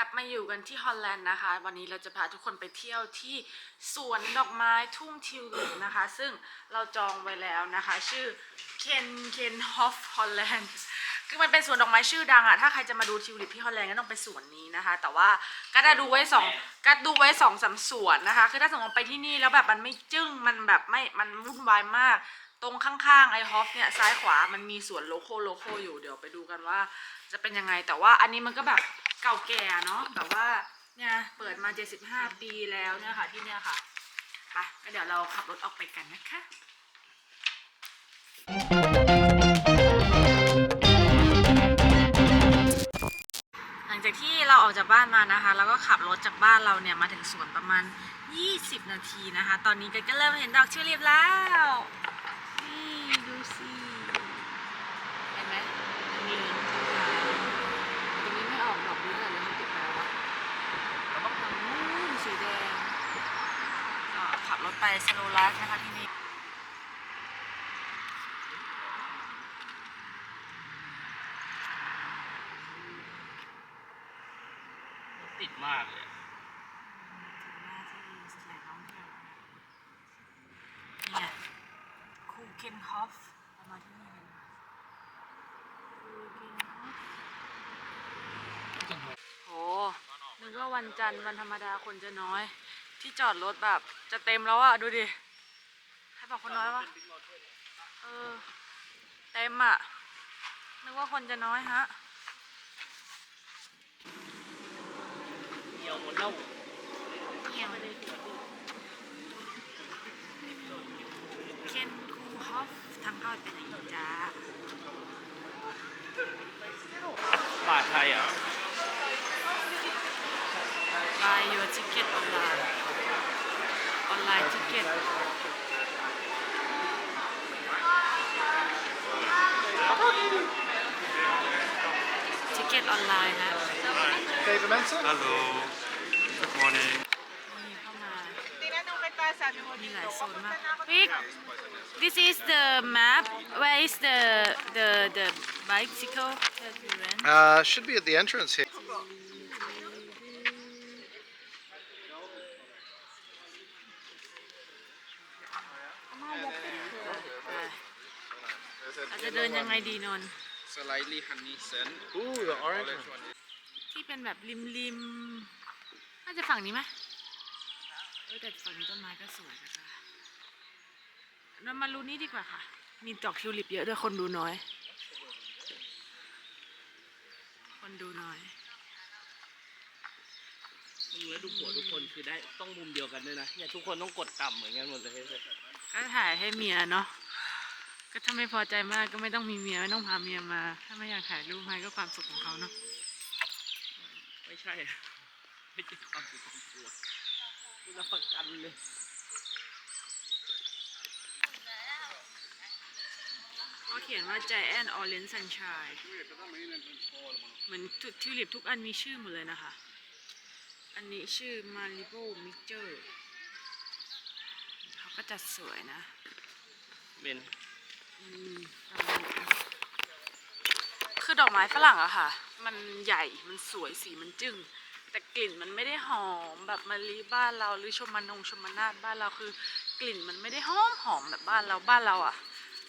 ลับมาอยู่กันที่ฮอลแลนด์นะคะ วันนี้เราจะพาทุกคนไปเที่ยวที่สวนดอกไม้ทุ่งทิวลิปนะคะ ซึ่งเราจองไว้แล้วนะคะ ชื่อเคนเคนฮอฟฮอลแลนด์คือมันเป็นสวนดอกไม้ชื่อดังอะถ้าใครจะมาดูทิวลิปที่ฮอลแลนด์ก็ต้องไปสวนนี้นะคะ แต่ว่าก็ได้ดูไว้สองก็ดูไว้สองสามสวนนะคะ คือถ้าสมมติไปที่นี่แล้วแบบมันไม่จึ้งมันแบบไม่มันวุ่นวายมาก ตรงข้างๆไอฮอฟเนี่ยซ้ายขวามันมีสวนโลโก้โลโก้อยู่เดี๋ยวไปดูกันว่า จะเป็นยังไงแต่ว่าอันนี้มันก็แบบเก่าแก่เนาะแบบว่าเนี่ยเปิดมา 75 ปีแล้วเนี่ยค่ะที่เนี่ยค่ะไปก็เดี๋ยวเราขับรถออกไปกันนะคะหลังจากที่เราออกจากบ้านมานะคะ แล้วก็ขับรถจากบ้านเราเนี่ยมาถึงสวนประมาณ 20 นาทีนะคะ ตอนนี้กันก็เริ่มเห็นดอกทิวลิปแล้วนี่ดูสิเห็นไหมเหลืองๆขาวๆตรงนี้ไม่ออกดอกนี้เลยแล้วมันติดไปแล้ววะแล้วก็ทางนู้นสีแดงก็ขับรถไป สโลลัสนะคะที่นี่ติดมากเลยนี่ไงคูเคนฮอฟมาที่นี่กันคูเคนฮอฟโหนึกว่าวันจันทร์วันธรรมดาคนจะน้อย ที่จอดรถแบบ จะเต็มแล้วอะดูดิใครบอกคนน้อยวะเออ เต็มอะนึกว่าคนจะน้อยฮะเหี่ยวหมดแล้วเหี่ยวเลยเคนคูฮอฟทางเข้าไปไหนจ้าบาไทยอะ online ticket ticket online นะ David Mensa? Hallo. Good morning. นี่เข้ามามีหลายโซนมาก Vic this is the map where is the the the bicycle that we rent Uh, should be at the entrance here. ยังไงดีนนท์ Slightly honey scent. Ooh, the orange one. ที่เป็นแบบริมริมๆน่าจะฝั่งนี้ไหมเออแต่ฝั่งนี้ต้นไม้ก็สวยนะคะเรามารูนี่ดีกว่าค่ะ มีดอกทิวลิปเยอะด้วยคนดูน้อย คนดูน้อย มึงแล้วดูหัวทุกคนคือได้ต้องมุมเดียวกันด้วยนะเนี่ยทุกคนต้องกดต่ำเหมือนกันหมดเลย ก็ถ่ายให้เมียเนาะ ก็ถ้าไม่พอใจมากก็ไม่ต้องมีเมียไม่ต้องพาเมียมา ถ้าไม่อยากถ่ายรูปให้ก็ความสุขของเขาเนาะไม่ใช่ไม่ใช่ความสุขของตัวคุณรับประกันเลยเขาเขียนว่า Giant Orange Sunshine เหมือนทิวลิปทุกอันมีชื่อหมดเลยนะคะ อันนี้ชื่อ Malibu Mixture เขาก็จัดสวยนะเบนอืม คือดอกไม้ฝรั่งอะค่ะ มันใหญ่ มันสวย สีมันจึง้ง แต่กลิ่นมันไม่ได้หอมแบบมะลิบ้านเรา หรือชมนงชมนาทบ้านเราคือกลิ่นมันไม่ได้หอมหอมแบบบ้านเรา บ้านเราอะ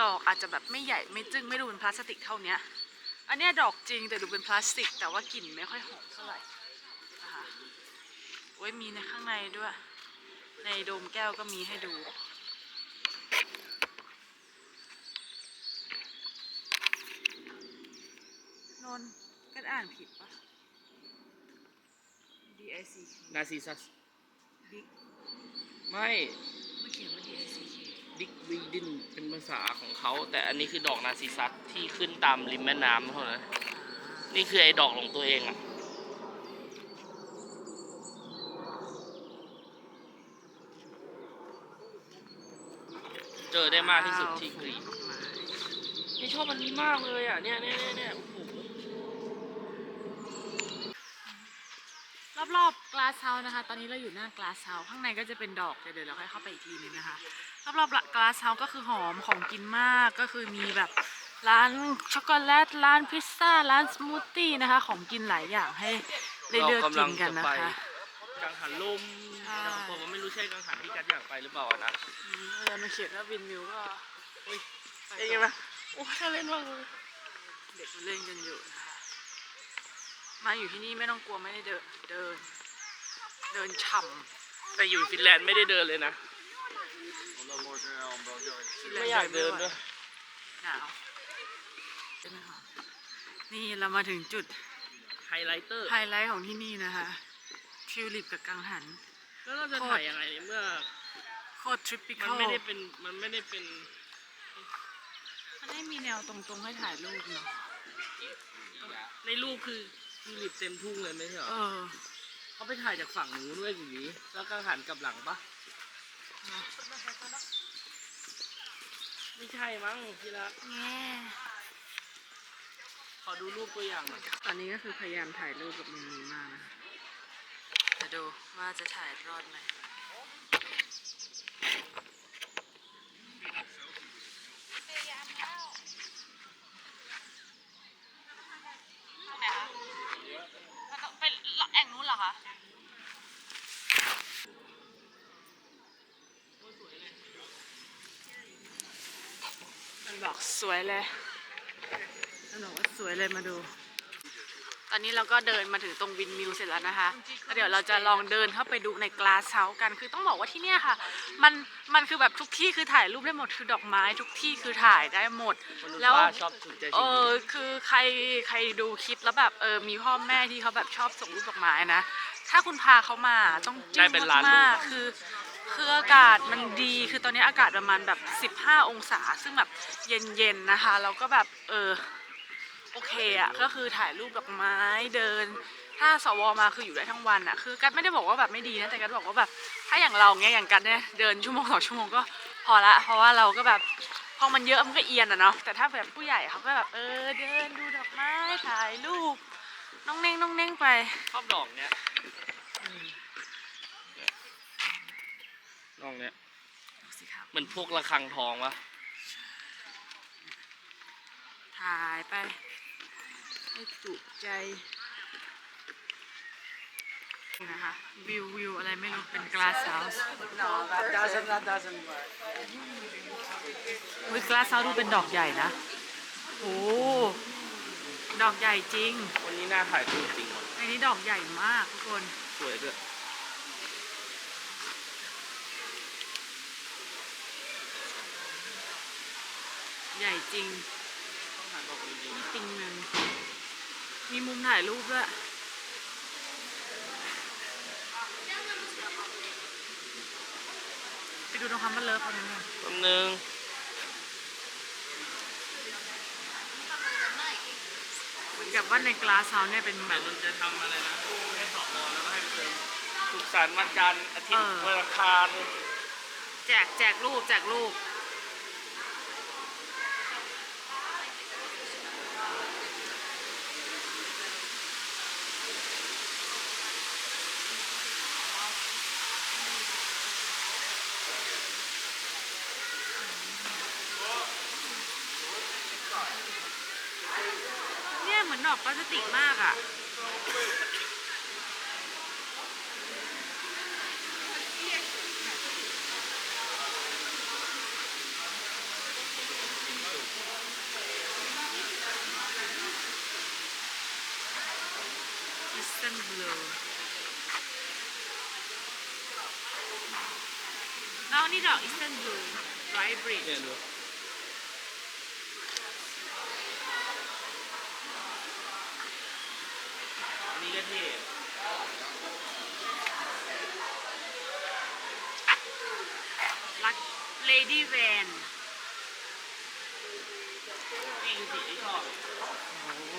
ดอกอาจจะแบบไม่ใหญ่ ไม่จึ้ง ไม่ดูเป็นพลาสติกเท่าเนี้ย อันเนี้ยดอกจริงแต่ดูเป็นพลาสติก แต่ว่ากลิ่นไม่ค่อยหอมเท่าไหร่นะคะโอ้ยมีในข้างในด้วย ในโดมแก้วก็มีให้ดู นนท์กันอ่านผิดปะ D I C K นาซีซัส Big ไม่ไม่เขียนว่า D I C K บิ๊กวีดินเป็นภาษาของเขา แต่อันนี้คือดอกนาซีซัสที่ขึ้นตามริมแม่น้ำเท่านั้น นี่คือไอ้ดอกของตัวเองอะ เจอได้มากที่สุดที่กรีนนี่ชอบอันนี้มากเลยอะ เนี่ยเนี่ยเนี่ยเนี่ยโอ้โห รอบๆ glass house นะคะ ตอนนี้เราอยู่หน้า glass house ข้างในก็จะเป็นดอกเดี๋ยวเดี๋ยวเราค่อยเข้าไปอีกทีนึงนะคะ รอบๆ glass house ก็คือหอมของกินมากก็คือมีแบบร้านช็อกโกแลตร้านพิซซ่าร้านสมูทตี้นะคะ ของกินหลายอย่างให้ได้เลือกเรากิกำลันงกันจะนะไปคะกังหันลมใช่แต่ผมว่าไม่รู้ใช่กังหันที่กัดอยากไปหรือเปล่าอะนะอืมแล้วมันเขียนว่าวินมิวก็อุ้ยไปเอ้ยก่อนไหมโอ้ถ้าเล่นมากเลยเด็กมันเล่นกันอยู่นะคะ มาอยู่ที่นี่ไม่ต้องกลัวไม่ได้เดินเดิน เดินฉ่แต่อยู่ฟินแลนด์ไม่ได้เดินเลยนะำไม่อยากเดินด้วยหนาวใช่ไหมคะนี่เรามาถึงจุดไฮไลท์เตอร์ ไฮไลท์ของที่นี่นะคะทิวลิปกับกังหัน แล้วเราจะถ่ายยังไงเมื่อ โคตรทริปปิมัคนอลไม่ได้เป็น มันไม่ได้เป็น มันไม่มีแนวตรงๆให้ถ่ายรูปเนาะในรูปคือ ทิวลิปเต็มทุ่งเลยไม่ใช่เหรอเออเขาไปถ่ายจากฝั่งนู้นด้วยอย่างนี้ แล้วกังหันกลับหลังปะไม่ใช่มั้งพี่รักแง่ขอดูรูปตัวอย่างหน่อยตอนนี้ก็คือพยายามถ่ายรูปกับมุมนี้มากนะจะดูว่าจะถ่ายรอดไหม ตรงไหนคะมันต้องเป็นแอ่งนู้นเหรอคะ มัน บอกสวยเลยมันบอกว่าสวยเลยมาดู ตอนนี้เราก็เดินมาถึงตรงวินมิวเสร็จแล้วนะคะแล้วเดี๋ยวเราจะลองเดินเข้าไปดูในกลาสเฮาส์กัน คือต้องบอกว่าที่เนี่ยค่ะ มันมันคือแบบทุกที่คือถ่ายรูปได้หมด คือดอกไม้ทุกที่คือถ่ายได้หมดมนุษย์แล้ว ป้าชอบถูกใจเอสิ่งอนี้คือใครใครดูคลิปแล้วแบบเออมีพ่อแม่ที่เขาแบบชอบส่งรูปดอกไม้นะ ถ้าคุณพาเขามาต้องจึ้ได้งเป็นล้านรูมากปๆคือ คืออากาศมันดีคือตอนนี้อากาศประมาณแบบ 15 องศา ซึ่งแบบเย็นๆนะคะแล้วก็แบบเออโอเคอะก็คือถ่ายรูปดอกไม้เดิน ถ้าสวมาคืออยู่ได้ทั้งวันอะคือกันไม่ได้บอกว่าแบบไม่ดีนะแต่กันบอกว่าแบบ ถ้าอย่างเราเงี้ยอย่างกันเนี่ยเดินชั่วโมงสองชั่วโมงก็พอละเพราะว่าเราก็แบบพอมันเยอะมันก็เอียนอะเนาะแต่ถ้าแบบผู้ใหญ่เขาก็แบบเออเดินดูดอกไม้ถ่ายรูปน้องเน่งน้องเน่งไปชอบดอกเนี้ย ดอกเนี้ยดูสิครับเหมือนพวกระฆังทองวะถ่ายไปให้จุใจนี่นะคะวิววิวอะไรไม่รู้เป็นกลาสเฮาส์ No, that doesn't, that doesn't work. อุ้ยกลาสเฮาส์ดูเป็นดอกใหญ่นะโอ้ดอกใหญ่จริงวันนี้น่าถ่ายรูปจริงว่ะอันนี้ดอกใหญ่มากทุกคน สวยด้วย ใหญ่จริงต้องถ่ายดอกจริงนี่ติงหนึ่งมีมุมถ่ายรูปด้วยไปดูตรงคำว่าเลิฟเอาหน่อยๆแป๊บนึงเหมือนกับว่าในกลาสเฮาส์เนี่ยเป็นแบแต่บ มันจะทำอะไรนะให้สอบรอแล้วก็ให้เติมสุขสันต์วันจันทร์อาทิตย์เออ วันอังคาร แจกแจกรูปแจกรูป เหมือนดอกพลาสติกมากอะอิสตันบูลแล้วนี่ดอกอิสตันบูลไรบริดนนี้ก็เท่ รั ก Lady Van นี่คือสีที่ชอบโอ้โห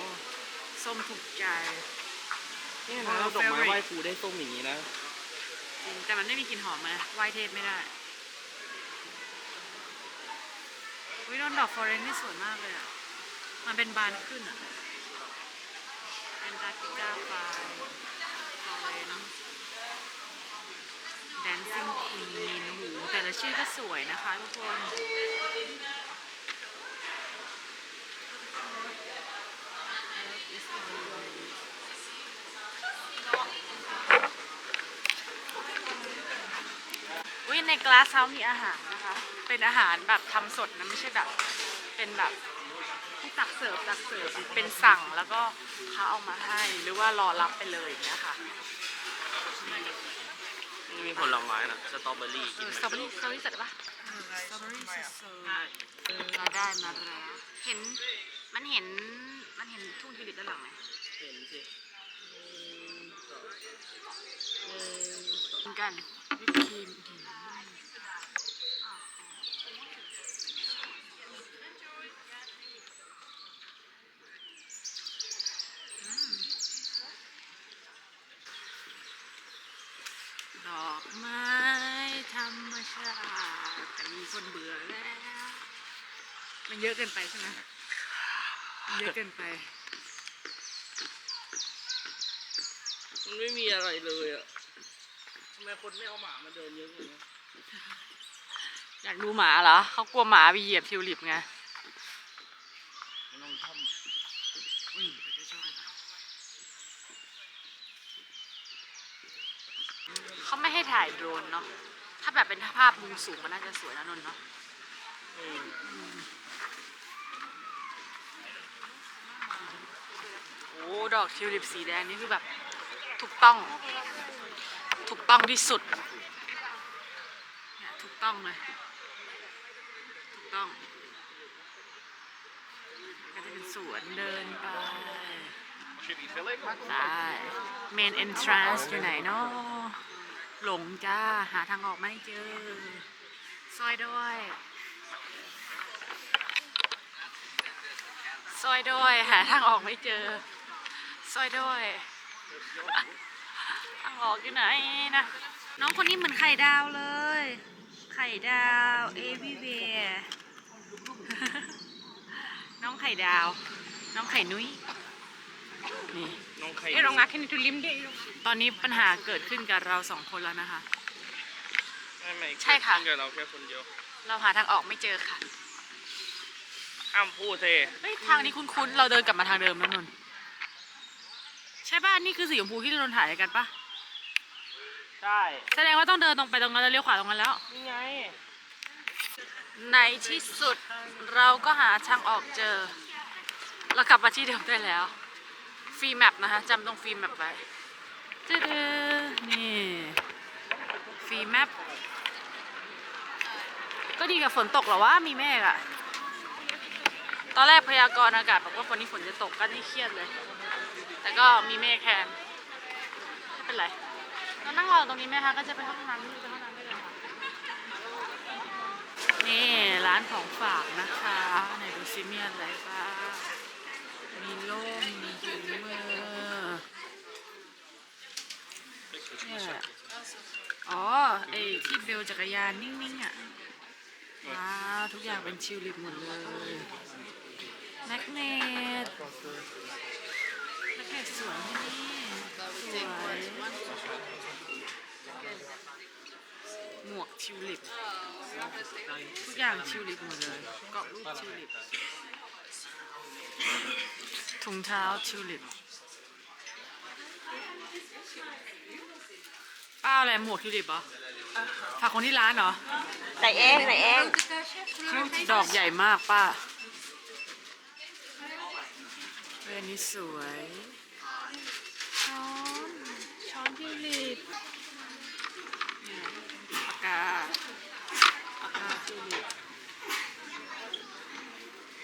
ส้มถูกใจนี่นะนะดอกไม้ favorite ไหว้ครูได้ส้มอย่างนี้นะ จริง แต่มันไม่มีกลิ่นหอมนะไหว้เทศไม่ได้วิโดนดอกฟอเรนนี่สวยมากเลยอะ มันเป็นบานขึ้นอะแอนตาร์กติกาไฟฟอเรนแดนซิ่งควีน ชื่อก็สวยนะคะทุกคนอุ้ยในกลาสเฮามีอาหารนะคะ เป็นอาหารแบบทำสดนะไม่ใช่แบบ เป็นแบบตักเสิร์ฟตักเสิร์ฟเป็นสั่งแล้วก็เขาเอามาให้หรือว่ารอรับไปเลยนะคะ ผลไม้นะสตรอเบอรี่เอกินอไหมสตรอเบอรี่สตรอเบอรี่เสร็จปะสตรอเบอรี่สดๆเราได้มาแล้ว เห็น มันเห็น มันเห็นทุ่งทิวลิปด้านหลังไหมเห็นสิเหมือนกันวิปครีมอื้อหืออืมดอกไม้ธรรมชาติแต่มีคนเบื่อแล้ว มัน เยอะเกินไปใช่ไหมมันเยอะเกินไป มันไม่มีอะไรเลยอะทำไมคนไม่เอาหมามาเดินเยอะเลยนะอยากดูหมาเหรอเขากลัวหมาไปเหยียบทิวลิปไงน้องทอมอะอุ้ยไปได้ช่องเขาไม่ให้ถ่ายโดรนเนาะถ้าแบบเป็นภาพมุมสูงมันน่าจะสวยนะนนท์เนาะ อืม โอ้ ดอกทิวลิปสีแดงนี่คือแบบถูกต้อง ถูกต้องที่สุดเนี่ยถูกต้องเลยถูกต้องก็จะเป็นสวนเดินไป Should be filling? ได้ main entrance อยู่ไหนเนาะหลงจ้า หาทางออกไม่เจอ ซอยด้วยซอยด้วยหาทางออกไม่เจอ ซอยด้วยทางออกอยู่ไหนนะ น้องคนนี้เหมือนไข่ดาวเลย ไข่ดาว everywhere น้องไข่ดาว น้องไข่นุ้ยนี่น้องใครเอ้ยลองงักขึ้นทุลิมดิตอนนี้ปัญหาเกิดขึ้นกับเราสองคนแล้วนะคะ ไม่ไม่ใช่ค่ะ เกิดเราแค่คนเดียว เราหาทางออกไม่เจอค่ะห้ามพูดเทเฮ้ยทางนี้คุ้นๆ เราเดินกลับมาทางเดิมแล้วนนท์ใช่ป่ะ นี่คือสีชมพูที่เราถ่ายกันป่ะ ใช่ แสดงว่าต้องเดินตรงไปตรงนั้นแล้วเลี้ยวขวาตรงนั้นแล้ว นี่ไง ในที่สุดเราก็หาทางออกเจอ เรากลับมาที่เดิมได้แล้ว ฟรีแมปนะคะจำตรงฟรีแมปไว้จืดนี่ ฟรีแมปก็ดีกับฝนตกเหรอว่ามีเมฆอะตอนแรกพยากรณ์อากาศบอกว่าฝนนี้ฝนจะตกก็นี่เครียดเลย แต่ก็มีเมฆแทนไม่เป็นไรเรานั่งรอตรงนี้ไหมคะ ก็จะไปห้องน้ำไปห้องน้ำได้เลยค่ะ นี่ร้านของฝากนะคะไหนดูซิมีอะไรบ้างมีล่มมีถุงมือเนี่ยอ๋อ ไอที่เบลจักรยานนิ่งๆอะว้าวทุกอย่างเป็นชิวลิปหมดเลยแมกเนต แมกเนตสวยไหมนี่สวยหมวกทิวลิป ทุกอย่างทิวลิปหมดเลยเกาะรูปทิวลิปถุงเท้าทิวลิปป้าอะไรหมวกทิวลิปเหรอฝากคนที่ร้านเหรอไหนเองไหนเองดอกใหญ่มากป้าเรื่องนี้สวยช้อนช้ อนทิวลิปเนี่ยปากกาปากกาทิวลิป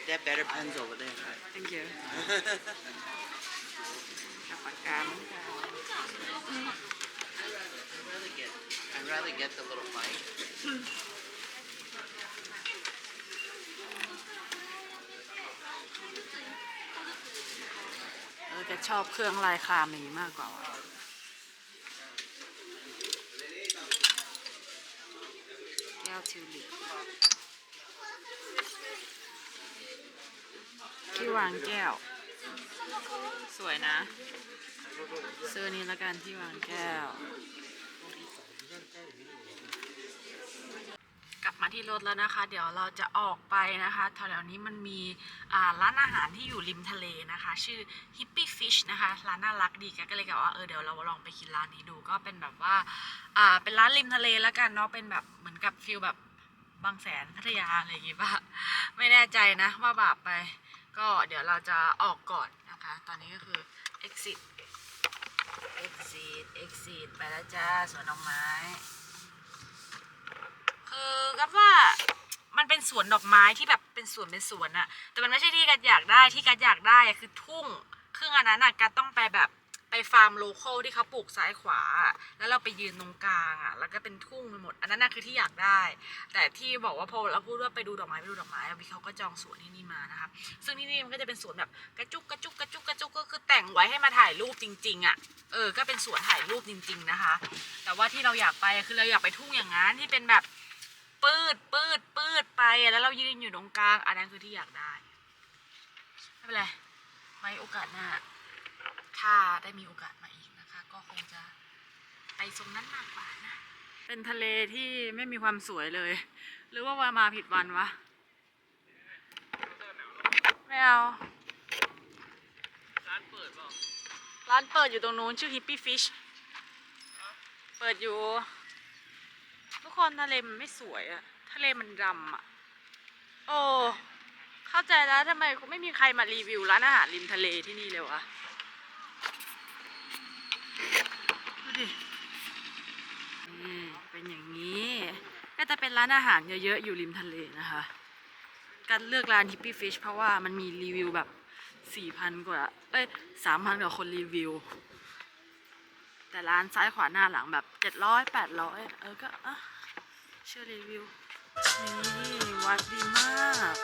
They have better pens over there. thank you กับปากกาเหมือนกัน I'd rather get, I'd rather get the little mic. เออแต่ชอบเครื่องลายครามอย่างนี้มากกว่าว่ะแก้วทิวลิปที่ วางแก้ว สวยนะ ซื้อนี้ละกันที่วางแก้ว กลับมาที่รถแล้วนะคะ เดี๋ยวเราจะออกไปนะคะแถวๆนี้มันมีร้านอาหารที่อยู่ริมทะเลนะคะ ชื่อ Hippie Fish นะคะ ร้านน่ารักดีแกก็เลยกะว่าเออเดี๋ยวเราลองไปกินร้านนี้ดูก็เป็นแบบว่าอ่าเป็นร้านริมทะเลแล้วกันเนาะเป็นแบบเหมือนกับฟิลแบบบางแสนพัทยาอะไรอย่างงี้ป่ะ ไม่แน่ใจนะว่าบาปไป ก็เดี๋ยวเราจะออกก่อนนะคะ ตอนนี้ก็คือ exit exit exit ไปแล้วจ้าสวนดอกไม้ คือกับว่ามันเป็นสวนดอกไม้ที่แบบเป็นสวนเป็นสวนอะแต่มันไม่ใช่ที่กัดอยากได้ที่กัดอยากได้คือทุ่งครึ่งอันนั้นอะกัดต้องไปแบบ ไปฟาร์มโลคอลที่เขาปลูกซ้ายขวา แล้วเราไปยืนตรงกลางอะแล้วก็เป็นทุ่งไปหมด อันนั้นน่ะคือที่อยากได้ แต่ที่บอกว่าพอเราพูดว่าไปดูดอกไม้ไปดูดอกไม้อะวิเขาก็จองสวนที่นี่มานะครับซึ่งที่นี่มันก็จะเป็นสวนแบบกระจุกกระจุกกระจุกกระจุกก็คือแต่งไว้ให้มาถ่ายรูปจริง ๆ อะ เออ ก็เป็นสวนถ่ายรูปจริง ๆ นะคะ แต่ว่าที่เราอยากไปคือเราอยากไปทุ่งอย่างนั้นที่เป็นแบบปืดปืดปืดไปแล้วเรายืนอยู่ตรงกลาง อันนั้นคือที่อยากได้ไม่เป็นไรไว้โอกาสหน้า ถ้าได้มีโอกาสมาอีกนะคะ ก็คงจะไปตรงนั้นมากกว่านะ เป็นทะเลที่ไม่มีความสวยเลย หรือว่าว่ามาผิดวันวะ ไม่เอา ร้านเปิดเปล่าร้านเปิดอยู่ตรงนู้นชื่อ Hippie Fish เปิดอยู่ ทุกคนทะเลมันไม่สวยอะทะเลมันดำอะโอ้ เข้าใจแล้วทำไมไม่มีใครมารีวิวร้านอาหารริมทะเลที่นี่เลยวะ ดูดิ นี่เป็นอย่างนี้ ก็จะเป็นร้านอาหารเยอะๆ อยู่ริมทะเลนะคะ การเลือกร้าน Hippie Fish เพราะว่ามันมีรีวิวแบบ4,000กว่า เอ้ย3,000กว่าคนรีวิว แต่ร้านซ้ายขวาหน้าหลังแบบ700 800เออก็อะเชื่อรีวิว นี่วัดดีมาก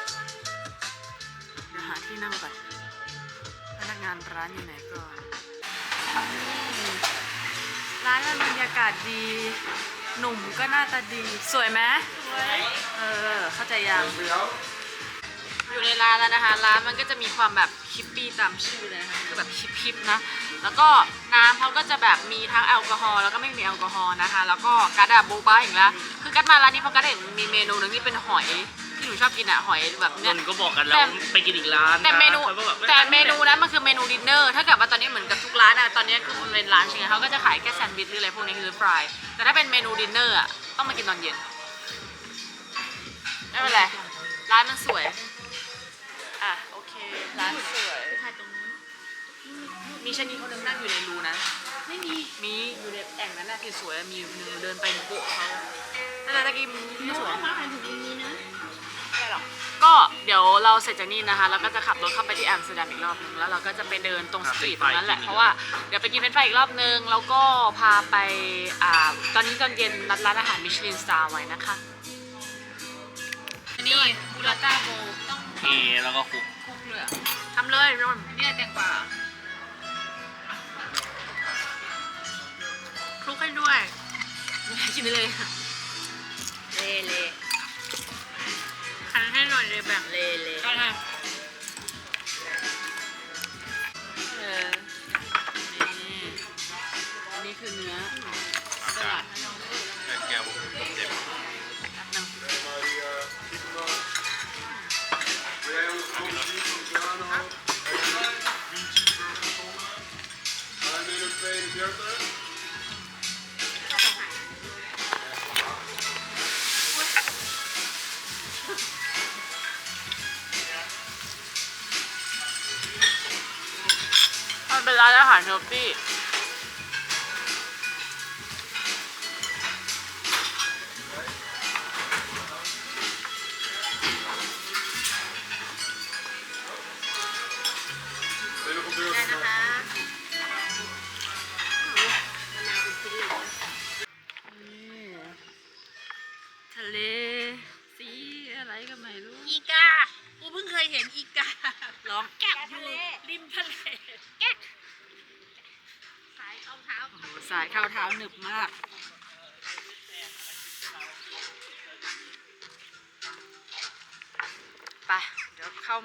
เดี๋ยวหาที่นั่งก่อนพนักงานร้านอยู่ไหนก่อนนี่ร้านมันบรรยากาศดี หนุ่มก็หน้าตาดีสวยไหมสวย เออ เข้าใจยัง อยู่ในร้านแล้วนะคะ ร้านมันก็จะมีความแบบฮิปปี้ตามชื่อเลยนะคะคือแบบฮิปฮิปนะ แล้วก็น้ำเขาก็จะแบบมีทั้งแอลกอฮอล์แล้วก็ไม่มีแอลกอฮอล์นะคะ แล้วก็กัดอะโบบ้าอีกแล้ว คือกัดมาร้านนี้เพราะกัดเห็นมีเมนูหนึงที่เป็นหอย ที่หนูชอบกินอะหอยแบบนเนี้ยนก็บอกกันแล้วแต่ ไปกินอีกร้านแต่เมนูขาก็บบแต่เมนูนั้นมันคือเมนูดินเนอร์ถ้าเกิดว่าตอนนี้เหมือนกับทุกร้านอะตอนนี้คือมันเป็นร้านใช่ไหมเขาก็จะขายแค่แซนด์วิชหรืออะไรพวกนี้คือฟรายแต่ถ้าเป็นเมนูดินเนอร์อะต้องมากินตอนเย็นไม่เป็นไรร้านมันสวยอะโอเคร้านสวยมีชะนีคนหนึงนั่งอยู่ในรูนะ ไม่มีมีอยู่ในแอ่งนั้นน่ะคือสวยมีหนึ่งเดินไปโปะเขาแต่ตะกี้มันไม่สวยไม่หรอก ก็เดี๋ยวเราเสร็จจากนี่นะคะเราก็จะขับรถเข้าไปที่แอมสเตอร์ดัมอีกรอบนึงแล้วเราก็จะไปเดินตรงสตรีทตรงนั้นแหละเพราะว่าเดี๋ยวไปกินเฟรนช์ฟรายอีกรอบนึงแล้วก็พาไปอ่าตอนนี้ตอนเย็นนัดร้านอาหารมิชลินสตาร์ไว้นะคะนี่บูราต้าโบต้องเทแล้วก็คลุกคลุกเลยทำเลยนนเนี่ยแตงกวาคลุกให้ด้วยกินไปเลยเละเละ คันให้หน่อยเลยแบ่งเละเละก็ได้เออนี่อันนี้คือเนื้อี่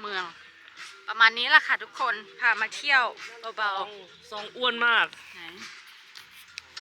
เมือง ประมาณนี้แหละค่ะทุกคนพามาเที่ยวเบาๆ ซองอ้วนมาก